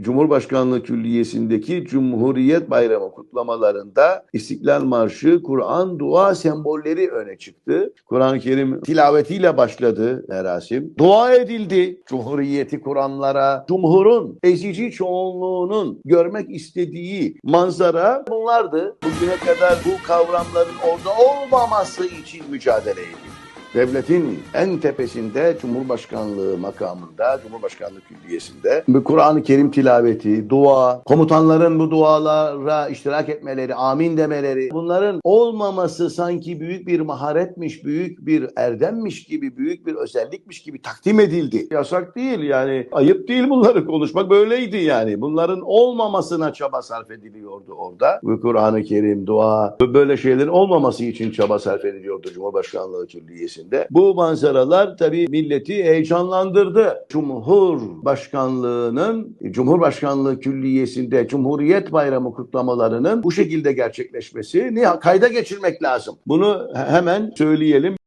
Cumhurbaşkanlığı Külliyesi'ndeki Cumhuriyet Bayramı kutlamalarında İstiklal Marşı, Kur'an, dua sembolleri öne çıktı. Kur'an-ı Kerim tilavetiyle başladı merasim. Dua edildi. Cumhuriyeti kuranlara, Cumhur'un ezici çoğunluğunun görmek istediği manzara bunlardı. Bugüne kadar bu kavramların orada olmaması için mücadele edildi. Devletin en tepesinde Cumhurbaşkanlığı makamında, Cumhurbaşkanlığı Külliyesi'nde Kur'an-ı Kerim tilaveti, dua, komutanların bu dualara iştirak etmeleri, amin demeleri bunların olmaması sanki büyük bir maharetmiş, büyük bir erdemmiş gibi, büyük bir özellikmiş gibi takdim edildi. Yasak değil yani ayıp değil bunları konuşmak böyleydi yani. Bunların olmamasına çaba sarf ediliyordu orada. Bu Kur'an-ı Kerim, dua böyle şeylerin olmaması için çaba sarf ediliyordu Cumhurbaşkanlığı Külliyesi'nde. Bu manzaralar tabii milleti heyecanlandırdı. Cumhurbaşkanlığının, Cumhurbaşkanlığı Külliyesi'nde Cumhuriyet Bayramı kutlamalarının bu şekilde gerçekleşmesi kayda geçirmek lazım. Bunu hemen söyleyelim.